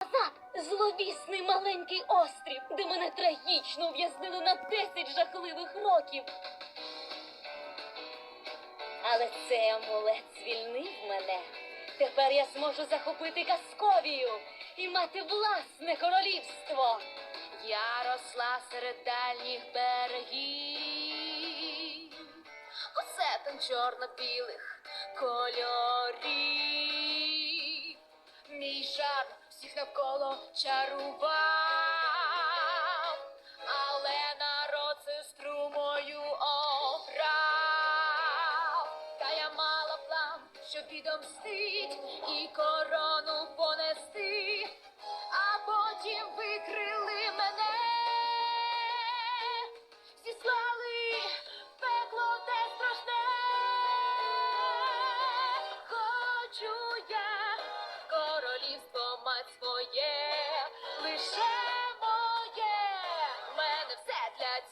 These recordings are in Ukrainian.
назад зловісний маленький острів, де мене трагічно ув'язнили на 10 жахливих років. Але цей амулет звільнив мене. Тепер я зможу захопити Касковію і мати власне королівство. Я росла серед дальніх берегів, усе там чорно-білих кольорів. Всіх навколо чарував, але народ сестру мою обрав. Та я мала план, щоб відомстить і корону понести, а потім викрили мене, зіслали пекло те страшне. Хочу я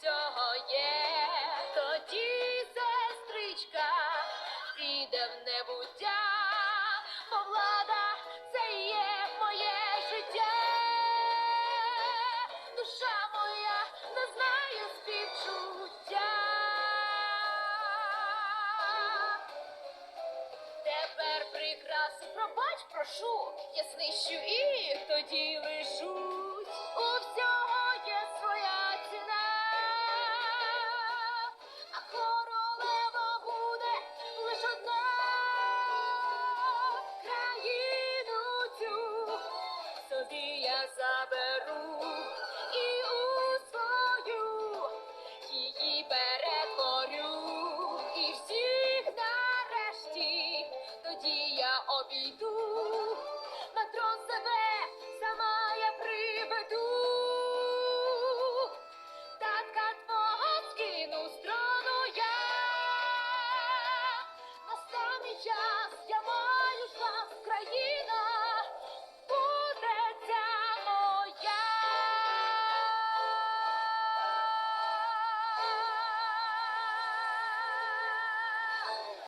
цього є. Тоді сестричка піде в небуття, бо влада це є моє життя. Душа моя не знає співчуття. Тепер прикраси пробач, прошу, я знищу і тоді Herz aber ruht.